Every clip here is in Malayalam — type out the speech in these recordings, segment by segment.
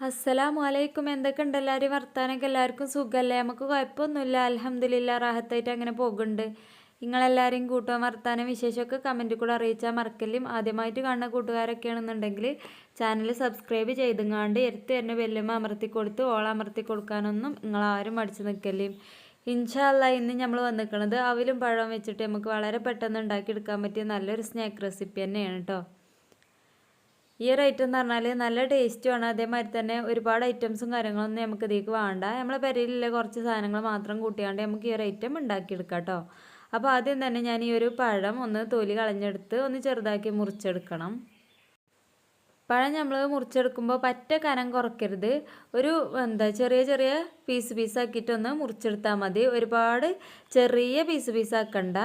അസ്സലാമു അലൈക്കും എന്തൊക്കെയുണ്ട്? എല്ലാവരും വർത്താനൊക്കെ എല്ലാവർക്കും സുഖമല്ലേ? നമുക്ക് കുഴപ്പമൊന്നുമില്ല. അലഹമ്മദില്ല റാഹത്തായിട്ട് അങ്ങനെ പോകുന്നുണ്ട്. നിങ്ങളെല്ലാവരെയും കൂട്ടുക വർത്താനം വിശേഷമൊക്കെ കമന്റിൽ കൂടെ അറിയിച്ചാൽ മറക്കല്ലും ആദ്യമായിട്ട് കാണുന്ന കൂട്ടുകാരൊക്കെയാണെന്നുണ്ടെങ്കിൽ ചാനൽ സബ്സ്ക്രൈബ് ചെയ്തുങ്ങാണ്ട് എടുത്ത് തന്നെ വെല്ലുമ അമർത്തി കൊടുത്ത് ഓള അമർത്തി കൊടുക്കാനൊന്നും നിങ്ങളാരും മടിച്ച് നിൽക്കല്ലേ ഇൻഷാല്ല ഇന്ന് നമ്മൾ വന്നിരിക്കുന്നത് അവിലും പഴം വെച്ചിട്ട് നമുക്ക് വളരെ പെട്ടെന്ന് ഉണ്ടാക്കിയെടുക്കാൻ പറ്റിയ നല്ലൊരു സ്നാക്ക് റെസിപ്പി തന്നെയാണ് കേട്ടോ ഈ ഒരു ഐറ്റം എന്ന് പറഞ്ഞാൽ നല്ല ടേസ്റ്റുമാണ് അതേമാതിരി തന്നെ ഒരുപാട് ഐറ്റംസും കാര്യങ്ങളൊന്നും നമുക്ക് ഇതിലേക്ക് വേണ്ട. നമ്മളെ പെരയിലുള്ള കുറച്ച് സാധനങ്ങൾ മാത്രം കൂട്ടിയാണ്ട് നമുക്ക് ഈ ഒരു ഐറ്റം ഉണ്ടാക്കിയെടുക്കാം കേട്ടോ അപ്പോൾ ആദ്യം തന്നെ ഞാൻ ഈ ഒരു പഴം ഒന്ന് തൊലി കളഞ്ഞെടുത്ത് ഒന്ന് ചെറുതാക്കി മുറിച്ചെടുക്കണം. പഴം നമ്മൾ മുറിച്ചെടുക്കുമ്പോൾ പറ്റ കനം കുറയ്ക്കരുത്. ഒരു എന്താ ചെറിയ ചെറിയ പീസ് പീസാക്കിയിട്ടൊന്ന് മുറിച്ചെടുത്താൽ മതി. ഒരുപാട് ചെറിയ പീസ് പീസാക്കണ്ട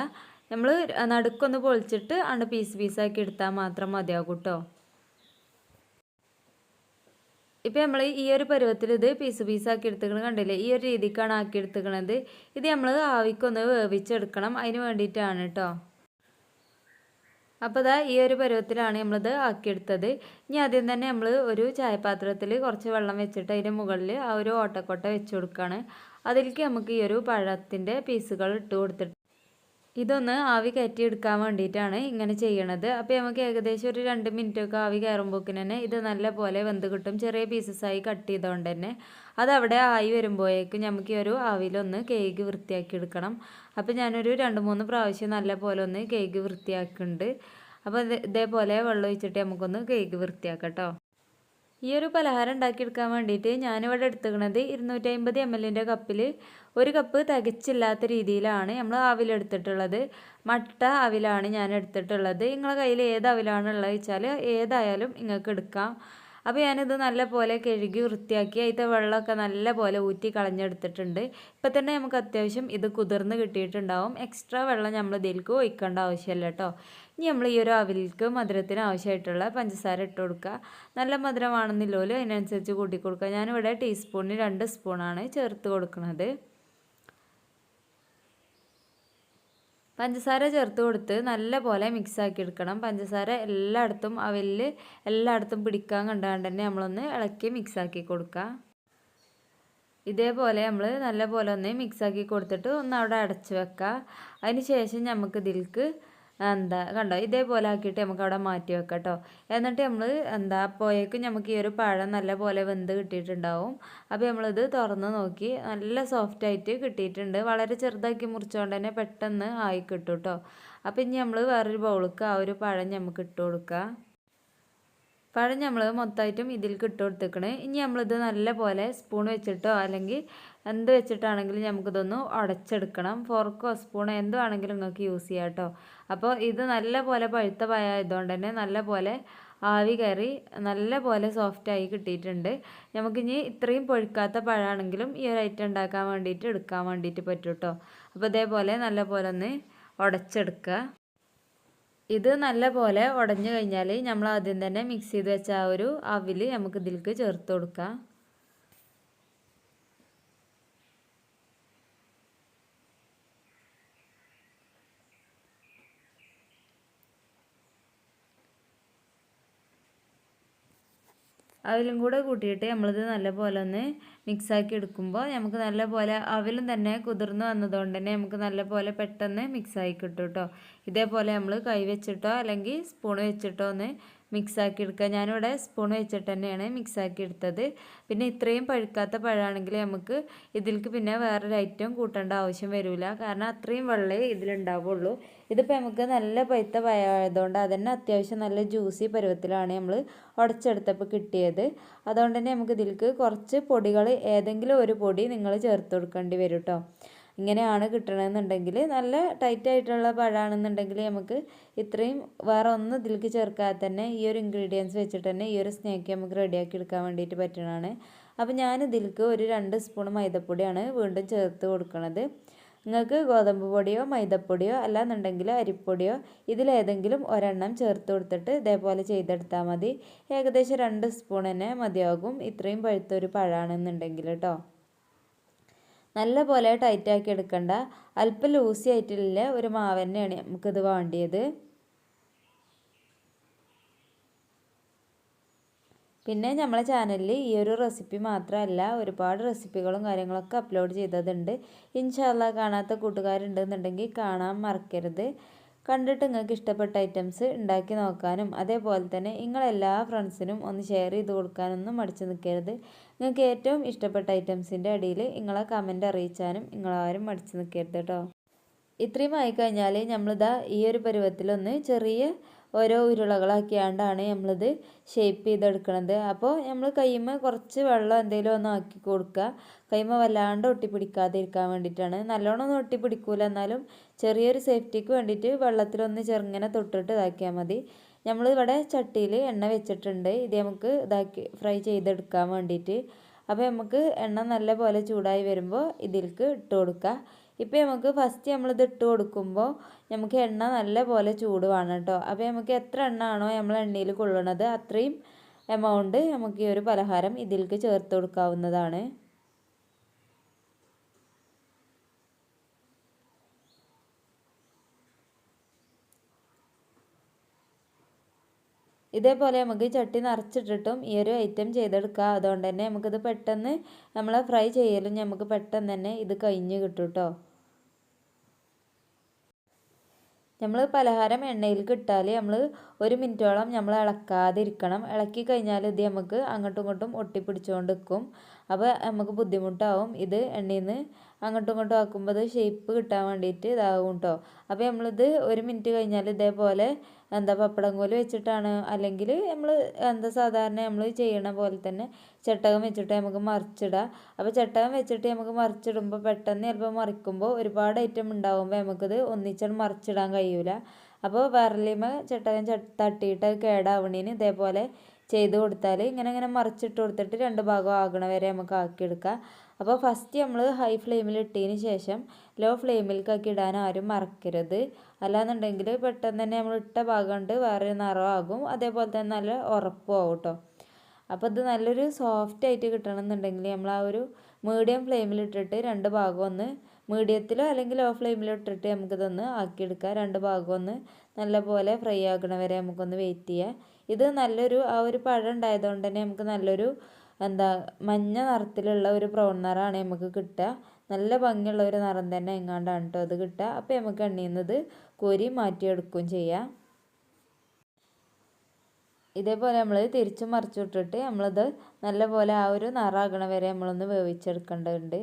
നമ്മൾ നടുക്കൊന്ന് പൊളിച്ചിട്ട് ആണ് പീസ് പീസാക്കി എടുത്താൽ മാത്രം മതിയാകും കേട്ടോ ഇപ്പം നമ്മൾ ഈ ഒരു പരുവത്തിൽ ഇത് പീസ് പീസാക്കി എടുത്തുക്കണം കണ്ടില്ലേ? ഈ ഒരു രീതിക്കാണ് ആക്കി എടുത്തുക്കണത് ഇത് നമ്മൾ ആവിക്കൊന്ന് വേവിച്ചെടുക്കണം. അതിന് വേണ്ടിയിട്ടാണ് കേട്ടോ അപ്പോൾ ഈ ഒരു പരുവത്തിലാണ് നമ്മളിത് ആക്കിയെടുത്തത്. ഇനി ആദ്യം തന്നെ നമ്മൾ ഒരു ചായപാത്രത്തിൽ കുറച്ച് വെള്ളം വെച്ചിട്ട് അതിന്റെ മുകളിൽ ആ ഒരു ഓട്ടക്കൊട്ട വെച്ച് കൊടുക്കുകയാണ് അതിലേക്ക് നമുക്ക് ഈ ഒരു പഴത്തിന്റെ പീസുകൾ ഇട്ട് കൊടുത്തിട്ട് ഇതൊന്ന് ആവി കയറ്റി എടുക്കാൻ വേണ്ടിയിട്ടാണ് ഇങ്ങനെ ചെയ്യണത്. അപ്പോൾ നമുക്ക് ഏകദേശം ഒരു രണ്ട് മിനിറ്റൊക്കെ ആവി കയറുമ്പോക്കിന് തന്നെ ഇത് നല്ല പോലെ വെന്ത് കിട്ടും. ചെറിയ പീസസ്സായി കട്ട് ചെയ്തുകൊണ്ട് തന്നെ. അതവിടെ ആയി വരുമ്പോഴേക്കും നമുക്ക് ഈ ഒരു ആവിയിലൊന്ന് കേക്ക് വൃത്തിയാക്കി എടുക്കണം. അപ്പോൾ ഞാനൊരു രണ്ട് മൂന്ന് പ്രാവശ്യം നല്ല പോലെ ഒന്ന് കേക്ക് വൃത്തിയാക്കുന്നുണ്ട്. അപ്പോൾ ഇതേപോലെ വെള്ളം ഒഴിച്ചിട്ട് നമുക്കൊന്ന് കേക്ക് വൃത്തിയാക്കാം കേട്ടോ. ഈ ഒരു പലഹാരം ഉണ്ടാക്കിയെടുക്കാൻ വേണ്ടിയിട്ട് ഞാനിവിടെ എടുത്തുക്കണത് ഇരുന്നൂറ്റി അമ്പത് എം എല്ലിന്റെ കപ്പിൽ ഒരു കപ്പ് തികച്ചില്ലാത്ത രീതിയിലാണ് നമ്മൾ അവിലെടുത്തിട്ടുള്ളത് മട്ട അവിലാണ് ഞാൻ എടുത്തിട്ടുള്ളത്. നിങ്ങളുടെ കയ്യിൽ ഏത് അവിലാണുള്ളത് വെച്ചാൽ ഏതായാലും നിങ്ങൾക്ക് എടുക്കാം. അപ്പോൾ ഞാനിത് നല്ല പോലെ കഴുകി വൃത്തിയാക്കി അതിന്റെ വെള്ളമൊക്കെ നല്ല പോലെ ഊറ്റി കളഞ്ഞെടുത്തിട്ടുണ്ട്. ഇപ്പം തന്നെ നമുക്ക് അത്യാവശ്യം ഇത് കുതിർന്ന് കിട്ടിയിട്ടുണ്ടാവും. എക്സ്ട്രാ വെള്ളം നമ്മൾ ഇതിലേക്ക് ഒഴിക്കേണ്ട ആവശ്യമില്ല കേട്ടോ. ഇനി നമ്മൾ ഈ ഒരു അവിലേക്ക് മധുരത്തിന് ആവശ്യമായിട്ടുള്ള പഞ്ചസാര ഇട്ട് കൊടുക്കുക. നല്ല മധുരമാണെന്നില്ലോലും അതിനനുസരിച്ച് കൂട്ടി കൊടുക്കുക. ഞാനിവിടെ ടീസ്പൂണിന് രണ്ട് സ്പൂണാണ് ചേർത്ത് കൊടുക്കുന്നത് പഞ്ചസാര ചേർത്ത് കൊടുത്ത് നല്ല പോലെ മിക്സ് ആക്കി എടുക്കണം. പഞ്ചസാര എല്ലായിടത്തും അവലിൽ എല്ലായിടത്തും പിടിക്കാൻ കണ്ടാണ്ട് തന്നെ നമ്മളൊന്ന് ഇളക്കി മിക്സ് ആക്കി കൊടുക്കുക. ഇതേപോലെ നമ്മൾ നല്ല പോലെ ഒന്ന് മിക്സ് ആക്കി കൊടുത്തിട്ട് ഒന്ന് അവിടെ അടച്ച് വെക്കുക. അതിന് ശേഷം നമുക്ക് ഇതിലേക്ക് എന്താ കണ്ടോ? ഇതേപോലെ ആക്കിയിട്ട് നമുക്ക് അവിടെ മാറ്റി വെക്കാം കേട്ടോ എന്നിട്ട് നമ്മൾ എന്താ അപ്പോഴേക്കും നമുക്ക് ഈ ഒരു പഴം നല്ല പോലെ വെന്ത് കിട്ടിയിട്ടുണ്ടാവും. അപ്പോൾ നമ്മളിത് തുറന്ന് നോക്കി നല്ല സോഫ്റ്റായിട്ട് കിട്ടിയിട്ടുണ്ട്. വളരെ ചെറുതാക്കി മുറിച്ചുകൊണ്ട് തന്നെ പെട്ടെന്ന് ആയി കിട്ടും കേട്ടോ അപ്പോൾ ഇനി നമ്മൾ വേറൊരു ബൗൾക്ക് ആ ഒരു പഴം നമുക്ക് ഇട്ട് കൊടുക്കുക പഴം നമ്മൾ മൊത്തമായിട്ടും ഇതിലേക്ക് ഇട്ട് കൊടുത്തേക്കണേ ഇനി നമ്മളിത് നല്ല പോലെ സ്പൂൺ വെച്ചിട്ടോ അല്ലെങ്കിൽ എന്ത് വെച്ചിട്ടാണെങ്കിലും നമുക്കിതൊന്ന് അടച്ചെടുക്കണം. ഫോർക്കോ സ്പൂണോ എന്തോ ആണെങ്കിലും നിങ്ങൾക്ക് യൂസ് ചെയ്യാം കേട്ടോ അപ്പോൾ ഇത് നല്ല പോലെ പഴുത്ത പഴമായതുകൊണ്ട് തന്നെ നല്ല പോലെ ആവി കയറി നല്ല പോലെ സോഫ്റ്റായി കിട്ടിയിട്ടുണ്ട്. നമുക്കിനി ഇത്രയും പൊഴുക്കാത്ത പഴമാണെങ്കിലും ഈ ഒരു ഐറ്റം ഉണ്ടാക്കാൻ വേണ്ടിയിട്ട് എടുക്കാൻ വേണ്ടിയിട്ട് പറ്റും കേട്ടോ അപ്പോൾ ഇതേപോലെ നല്ല പോലെ ഒന്ന് ഉടച്ചെടുക്കുക ഇത് നല്ല പോലെ ഉടഞ്ഞു കഴിഞ്ഞാൽ നമ്മൾ ആദ്യം തന്നെ മിക്സ് ചെയ്ത് വെച്ച ആ ഒരു അവിൽ നമുക്ക് ഇതിലേക്ക് ചേർത്ത് കൊടുക്കാം. അവിലും കൂടെ കൂട്ടിയിട്ട് നമ്മളിത് നല്ലപോലെ ഒന്ന് മിക്സാക്കി എടുക്കുമ്പോൾ നമുക്ക് നല്ലപോലെ അവലും തന്നെ കുതിർന്ന് വന്നതുകൊണ്ട് തന്നെ നമുക്ക് നല്ലപോലെ പെട്ടെന്ന് മിക്സായി കിട്ടും കേട്ടോ ഇതേപോലെ നമ്മൾ കൈ വെച്ചിട്ടോ അല്ലെങ്കിൽ സ്പൂൺ വെച്ചിട്ടോ ഒന്ന് മിക്സാക്കി എടുക്കുക ഞാനിവിടെ സ്പൂൺ വെച്ചിട്ട് തന്നെയാണ് മിക്സാക്കി എടുത്തത് പിന്നെ ഇത്രയും പഴുക്കാത്ത പഴമാണെങ്കിൽ നമുക്ക് ഇതിലേക്ക് പിന്നെ വേറൊരു ഐറ്റം കൂട്ടേണ്ട ആവശ്യം വരില്ല കാരണം അത്രയും വെള്ളമേ ഇതിലുണ്ടാവുള്ളൂ. ഇതിപ്പോൾ നമുക്ക് നല്ല പഴുത്ത പഴമായതുകൊണ്ട് അതന്നെ അത്യാവശ്യം നല്ല ജ്യൂസി പരുവത്തിലാണ് നമ്മൾ ഉടച്ചെടുത്തപ്പോൾ കിട്ടിയത്. അതുകൊണ്ട് തന്നെ നമുക്ക് ഇതിലേക്ക് കുറച്ച് പൊടികൾ ഏതെങ്കിലും ഒരു പൊടി നിങ്ങൾ ചേർത്ത് കൊടുക്കേണ്ടി വരും കേട്ടോ ഇങ്ങനെയാണ് കിട്ടണമെന്നുണ്ടെങ്കിൽ നല്ല ടൈറ്റ് ആയിട്ടുള്ള പഴമാണെന്നുണ്ടെങ്കിൽ നമുക്ക് ഇത്രയും വേറെ ഒന്നും ഇതിലേക്ക് ചേർക്കാതെ തന്നെ ഈ ഒരു ഇൻഗ്രീഡിയൻസ് വെച്ചിട്ട് തന്നെ ഈ ഒരു സ്നാക്ക് നമുക്ക് റെഡിയാക്കി എടുക്കാൻ വേണ്ടിയിട്ട് പറ്റുന്നതാണ് അപ്പോൾ ഞാൻ ഇതിലേക്ക് ഒരു രണ്ട് സ്പൂൺ മൈദപ്പൊടിയാണ് വീണ്ടും ചേർത്ത് കൊടുക്കുന്നത് നിങ്ങൾക്ക് ഗോതമ്പ് പൊടിയോ മൈദപ്പൊടിയോ അല്ലാന്നുണ്ടെങ്കിൽ അരിപ്പൊടിയോ ഇതിലേതെങ്കിലും ഒരെണ്ണം ചേർത്ത് കൊടുത്തിട്ട് ഇതേപോലെ ചെയ്തെടുത്താൽ മതി. ഏകദേശം രണ്ട് സ്പൂൺ തന്നെ മതിയാകും. ഇത്രയും പഴുത്തൊരു പഴമാണെന്നുണ്ടെങ്കിൽ കേട്ടോ നല്ല പോലെ ടൈറ്റാക്കി എടുക്കണ്ട. അല്പം ലൂസി ആയിട്ടുള്ള ഒരു മാവ് തന്നെയാണ് നമുക്കിത് വേണ്ടിയത്. പിന്നെ നമ്മളെ ചാനലിൽ ഈ ഒരു റെസിപ്പി മാത്രമല്ല ഒരുപാട് റെസിപ്പികളും കാര്യങ്ങളൊക്കെ അപ്ലോഡ് ചെയ്തതുണ്ട്. ഇൻഷാല്ല കാണാത്ത കൂട്ടുകാരുണ്ടെന്നുണ്ടെങ്കിൽ കാണാൻ മറക്കരുത്. കണ്ടിട്ട് നിങ്ങൾക്ക് ഇഷ്ടപ്പെട്ട ഐറ്റംസ് ഉണ്ടാക്കി നോക്കാനും അതേപോലെ തന്നെ നിങ്ങളെല്ലാ ഫ്രണ്ട്സിനും ഒന്ന് ഷെയർ ചെയ്ത് കൊടുക്കാനൊന്നും മടിച്ചു നിൽക്കരുത്. നിങ്ങൾക്ക് ഏറ്റവും ഇഷ്ടപ്പെട്ട ഐറ്റംസിന്റെ അടിയിൽ നിങ്ങളെ കമന്റ് അറിയിച്ചാനും നിങ്ങളാരും മടിച്ചു നിൽക്കരുത് കേട്ടോ ഇത്രയും ആയിക്കഴിഞ്ഞാൽ നമ്മളിതാ ഈ ഒരു പരുവത്തിലൊന്ന് ചെറിയ ഓരോ ഉരുളകളാക്കിയാണ്ടാണ് നമ്മളിത് ഷേപ്പ് ചെയ്തെടുക്കണത്. അപ്പോൾ നമ്മൾ കൈമ കുറച്ച് വെള്ളം എന്തെങ്കിലും ഒന്ന് ആക്കി കൊടുക്കുക കൈമ വല്ലാണ്ട് ഒട്ടിപ്പിടിക്കാതിരിക്കാൻ വേണ്ടിയിട്ടാണ് നല്ലോണം ഒന്നും ഒട്ടിപ്പിടിക്കൂല. എന്നാലും ചെറിയൊരു സേഫ്റ്റിക്ക് വേണ്ടിയിട്ട് വെള്ളത്തിലൊന്ന് ചെറുങ്ങനെ തൊട്ടിട്ട് ഇതാക്കിയാൽ മതി. നമ്മളിവിടെ ചട്ടിയിൽ എണ്ണ വെച്ചിട്ടുണ്ട്. ഇത് നമുക്ക് ഇതാക്കി ഫ്രൈ ചെയ്തെടുക്കാൻ വേണ്ടിയിട്ട് അപ്പോൾ നമുക്ക് എണ്ണ നല്ല പോലെ ചൂടായി വരുമ്പോൾ ഇതിലേക്ക് ഇട്ട് കൊടുക്കുക ഇപ്പോൾ നമുക്ക് ഫസ്റ്റ് നമ്മളിത് ഇട്ട് കൊടുക്കുമ്പോൾ നമുക്ക് എണ്ണ നല്ല പോലെ ചൂട് വേണം കേട്ടോ അപ്പോൾ നമുക്ക് എത്ര എണ്ണ ആണോ നമ്മൾ എണ്ണയിൽ കൊള്ളണത് അത്രയും എമൗണ്ട് നമുക്ക് ഈ ഒരു പലഹാരം ഇതിലേക്ക് ചേർത്ത് കൊടുക്കാവുന്നതാണ്. ഇതേപോലെ നമുക്ക് ചട്ടി നിറച്ചിട്ടിട്ടും ഈ ഒരു ഐറ്റം ചെയ്തെടുക്കുക അതുകൊണ്ട് തന്നെ നമുക്കിത് പെട്ടെന്ന് നമ്മൾ ഫ്രൈ ചെയ്യലും നമുക്ക് പെട്ടെന്ന് തന്നെ ഇത് കഴിഞ്ഞ് കിട്ടും കേട്ടോ നമ്മൾ പലഹാരം എണ്ണയിൽ കിട്ടാൽ നമ്മൾ ഒരു മിനിറ്റോളം നമ്മൾ ഇളക്കാതിരിക്കണം. ഇളക്കി കഴിഞ്ഞാൽ ഇത് നമുക്ക് അങ്ങോട്ടും ഇങ്ങോട്ടും ഒട്ടിപ്പിടിച്ചുകൊണ്ട് നിൽക്കും അപ്പോൾ നമുക്ക് ബുദ്ധിമുട്ടാവും. ഇത് എണ്ണയിൽ നിന്ന് അങ്ങോട്ടും ഇങ്ങോട്ടും ആക്കുമ്പോൾ ഷേപ്പ് കിട്ടാൻ വേണ്ടിയിട്ട് ഇതാകും കേട്ടോ അപ്പോൾ നമ്മളിത് ഒരു മിനിറ്റ് കഴിഞ്ഞാൽ ഇതേപോലെ എന്താ പപ്പടം കോൽ വെച്ചിട്ടാണ്. അല്ലെങ്കിൽ നമ്മൾ എന്താ സാധാരണ നമ്മൾ ചെയ്യണ പോലെ തന്നെ ചട്ടകം വെച്ചിട്ട് നമുക്ക് മറിച്ചിടാം. അപ്പോൾ ചട്ടകം വെച്ചിട്ട് നമുക്ക് മറിച്ചിടുമ്പോൾ പെട്ടെന്ന് ചിലപ്പോൾ മറിക്കുമ്പോൾ ഒരുപാട് ഐറ്റം ഉണ്ടാകുമ്പോൾ നമുക്കിത് ഒന്നിച്ചാൽ മറിച്ചിടാൻ കഴിയൂല. അപ്പോൾ വിരലിമ ചട്ടകം തട്ടിയിട്ട് കേടാവണീന് ഇതേപോലെ ചെയ്ത് കൊടുത്താൽ ഇങ്ങനെ ഇങ്ങനെ മറിച്ചിട്ട് കൊടുത്തിട്ട് രണ്ട് ഭാഗം ആകണ വരെ നമുക്ക് ആക്കിയെടുക്കാം. അപ്പോൾ ഫസ്റ്റ് നമ്മൾ ഹൈ ഫ്ലെയിമിൽ ഇട്ടതിന് ശേഷം ലോ ഫ്ലെയിമിലേക്കൊക്കെ ഇടാൻ ആരും മറക്കരുത്. അല്ലാന്നുണ്ടെങ്കിൽ പെട്ടെന്ന് തന്നെ നമ്മൾ ഇട്ട ഭാഗം കൊണ്ട് വേറെ നിറമാകും. അതേപോലെ തന്നെ നല്ല ഉറപ്പും ആവും കേട്ടോ അപ്പോൾ ഇത് നല്ലൊരു സോഫ്റ്റ് ആയിട്ട് കിട്ടണമെന്നുണ്ടെങ്കിൽ നമ്മൾ ആ ഒരു മീഡിയം ഫ്ലെയിമിൽ ഇട്ടിട്ട് രണ്ട് ഭാഗം ഒന്ന് മീഡിയത്തിലോ അല്ലെങ്കിൽ ലോ ഫ്ലെയിമിലോ ഇട്ടിട്ട് നമുക്കിതൊന്ന് ആക്കിയെടുക്കാം. രണ്ട് ഭാഗം ഒന്ന് നല്ലപോലെ ഫ്രൈ ആക്കണ വരെ നമുക്കൊന്ന് വെയിറ്റ് ചെയ്യാം. ഇത് നല്ലൊരു ആ ഒരു പഴം ഉണ്ടായതുകൊണ്ട് തന്നെ നമുക്ക് നല്ലൊരു എന്താ മഞ്ഞ നിറത്തിലുള്ള ഒരു ബ്രൗൺ നിറമാണ് നമുക്ക് കിട്ടുക. നല്ല ഭംഗിയുള്ള ഒരു നിറം തന്നെ എങ്ങാണ്ടാണ് കേട്ടോ അത് കിട്ടുക. അപ്പോൾ നമുക്ക് എണ്ണയിൽ നിന്ന് കോരി മാറ്റിയെടുക്കുകയും ചെയ്യാം. ഇതേപോലെ നമ്മൾ തിരിച്ചു മറിച്ചു വിട്ടിട്ട് നമ്മളിത് നല്ലപോലെ ആ ഒരു നിറാകണ വരെ നമ്മളൊന്ന് വേവിച്ചെടുക്കേണ്ടതുണ്ട്.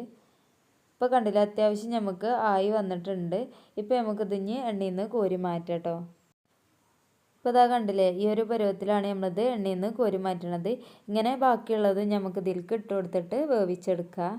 ഇപ്പോൾ കണ്ടില്ല അത്യാവശ്യം നമുക്ക് ആയി വന്നിട്ടുണ്ട്. ഇപ്പോൾ നമുക്ക് ഇതിഞ്ഞ് എണ്ണയിൽ നിന്ന് കോരി മാറ്റാം കേട്ടോ ഇപ്പോൾ ഇതാ കണ്ടില്ലേ ഈ ഒരു പരുവത്തിലാണ് നമ്മളിത് എണ്ണയിൽ നിന്ന് കോരി മാറ്റണത്. ഇങ്ങനെ ബാക്കിയുള്ളത് നമുക്ക് ഇതിലേക്ക് ഇട്ട് കൊടുത്തിട്ട് വേവിച്ചെടുക്കുക.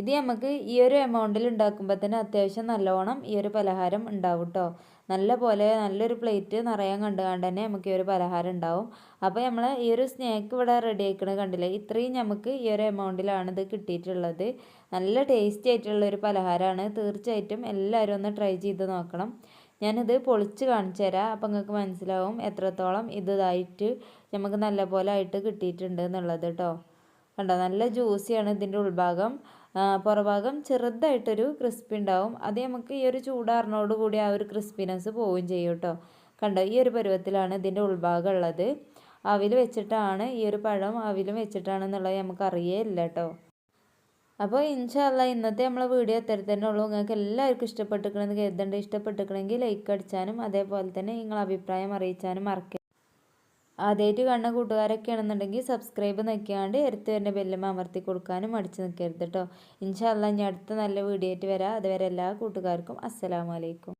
ഇത് നമുക്ക് ഈ ഒരു എമൗണ്ടിൽ ഉണ്ടാക്കുമ്പോൾ തന്നെ അത്യാവശ്യം നല്ലോണം ഈ ഒരു പലഹാരം ഉണ്ടാവും കേട്ടോ നല്ല പോലെ നല്ലൊരു പ്ലേറ്റ് നിറയാൻ കണ്ടുകൊണ്ട് തന്നെ നമുക്ക് ഈ ഒരു പലഹാരം ഉണ്ടാവും. അപ്പോൾ നമ്മൾ ഈ ഒരു സ്നാക്ക് ഇവിടെ റെഡി ആക്കണത് കണ്ടില്ലേ? ഇത്രയും നമുക്ക് ഈ ഒരു എമൗണ്ടിലാണ് ഇത് കിട്ടിയിട്ടുള്ളത്. നല്ല ടേസ്റ്റി ആയിട്ടുള്ള ഒരു പലഹാരമാണ് തീർച്ചയായിട്ടും എല്ലാവരും ഒന്ന് ട്രൈ ചെയ്ത് നോക്കണം. ഞാനിത് പൊളിച്ച് കാണിച്ചു തരാം. അപ്പം നിങ്ങൾക്ക് മനസ്സിലാവും എത്രത്തോളം ഇതായിട്ട് നമുക്ക് നല്ല പോലെ ആയിട്ട് കിട്ടിയിട്ടുണ്ട് എന്നുള്ളത് കേട്ടോ കണ്ടോ? നല്ല ജ്യൂസിയാണ് ഇതിന്റെ ഉൾഭാഗം. പുറഭാഗം ചെറുതായിട്ടൊരു ക്രിസ്പി ഉണ്ടാവും. അത് നമുക്ക് ഈ ഒരു ചൂടാറിനോട് കൂടി ആ ഒരു ക്രിസ്പിനെസ് പോവുകയും ചെയ്യും കേട്ടോ. കണ്ടോ ഈ ഒരു പരുവത്തിലാണ് ഇതിന്റെ ഉൾഭാഗം ഉള്ളത്. അവിൽ വെച്ചിട്ടാണ് ഈ ഒരു പഴം അവിലും വെച്ചിട്ടാണെന്നുള്ളത് നമുക്ക് അറിയേയില്ല കേട്ടോ. അപ്പോൾ ഇൻഷാല്ല ഇന്നത്തെ നമ്മളെ വീഡിയോ എത്തരത്തിൽ തന്നെ ഉള്ളൂ. നിങ്ങൾക്ക് എല്ലാവർക്കും ഇഷ്ടപ്പെട്ടിരിക്കണമെന്ന് കരുതേണ്ട ഇഷ്ടപ്പെട്ടിരിക്കണമെങ്കിൽ ലൈക്ക് അടിച്ചാനും അതേപോലെ തന്നെ നിങ്ങളെ അഭിപ്രായം അറിയിച്ചാനും മറക്കരുത്. ആദ്യമായിട്ട് കാണുന്ന കൂട്ടുകാരൊക്കെ ആണെന്നുണ്ടെങ്കിൽ സബ്സ്ക്രൈബ് നിൽക്കാണ്ട് എടുത്ത് വരുന്ന ബെല്ലും അമർത്തി കൊടുക്കാനും മടിച്ച് നിൽക്കരുത് കേട്ടോ ഇൻഷാല്ല ഞാൻ അടുത്ത നല്ല വീഡിയോ ആയിട്ട് വരാം. അതുവരെ എല്ലാ കൂട്ടുകാർക്കും അസ്സലാമലൈക്കും